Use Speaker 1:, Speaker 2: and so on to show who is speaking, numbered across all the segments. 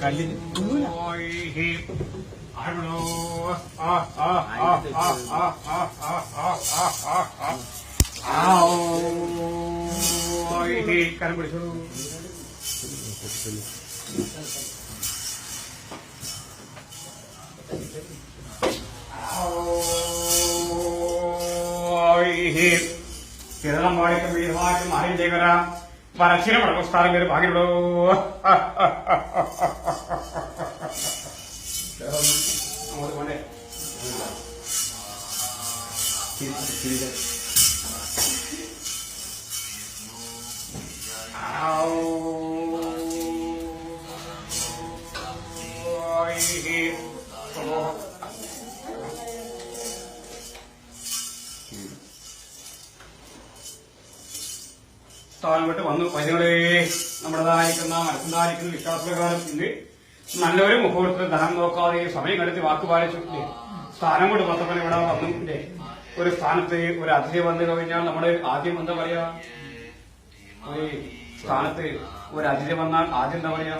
Speaker 1: കല്ലിന്
Speaker 2: കരം പിടിച്ചു കേരളം വായിക്കും വീരമായിട്ടും ആരും ചെയ്വര పరచిన నమస్కారం మీరు భాగ్యంలో Oh, വിട്ട് വന്നു. വൈദ്യങ്ങളെ നമ്മുടേതായിരിക്കുന്ന മനസ്സിലായിരിക്കുന്ന വിശ്വാസപ്രകാരം ഇന്ന് നല്ലൊരു മുഹൂർത്തത്തിൽ ധനം നോക്കാതെ സമയം കണ്ടെത്തി വാക്ക് പാലിച്ചു. സ്ഥാനം കൊണ്ട് പത്തപ്പന ഇവിടെ വന്നു. ഇല്ലേ? ഒരു സ്ഥാനത്ത് ഒരു അതിഥി വന്നു കഴിഞ്ഞാൽ നമ്മൾ ആദ്യം എന്താ പറയാ? ഒരു സ്ഥാനത്ത് ഒരു അതിഥി വന്നാൽ ആദ്യം എന്താ പറയാ?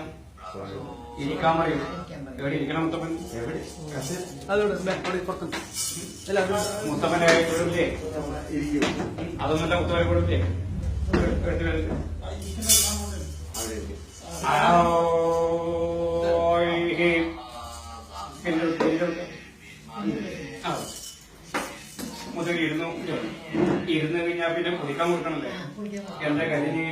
Speaker 2: ഇരിക്കാൻ പറയും. എവിടെ ഇരിക്കണം മുത്തപ്പൻ?
Speaker 1: അതൊന്നും
Speaker 2: മുത്തപ്പന്റെ കൊടുക്കില്ലേ അതൊന്നുമല്ല മുത്തപ്പനെ കൊടുക്കില്ലേ. മുതൽ ഇരുന്നു ഇരുന്ന് കഴിഞ്ഞാൽ പിന്നെ കുടിക്കാൻ കൊടുക്കണല്ലേ എന്താ കരിഞ്ഞ്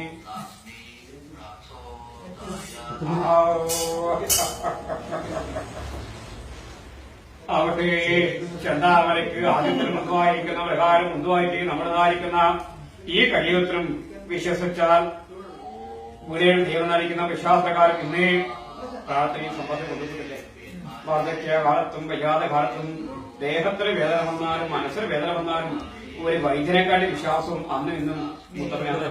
Speaker 2: അവിടെ ചെന്താമരയ്ക്ക് ആദ്യത്തിൽ മുന്തുവായിരിക്കുന്ന പ്രകാരം മുന്തുവായിട്ട് നമ്മുടേതായിരിക്കുന്ന ഈ കഴിയത്തിലും വിശ്വസിച്ചാൽ മുരയിൽ ദൈവം നയിക്കുന്ന വിശ്വാസക്കാർ ഇന്നേ പ്രാർത്ഥനയും സമ്പത്ത് കൊടുത്തിട്ടില്ലേ വാർദ്ധക്യ കാലത്തും വയ്യാതെ കാലത്തും ദേഹത്തിന് വേദന വന്നാലും മനസ്സിന് വേദന വന്നാലും ഒരു വൈദ്യനെക്കാട്ടി വിശ്വാസവും അന്നും ഇന്നും മുത്തപ്പനാണ്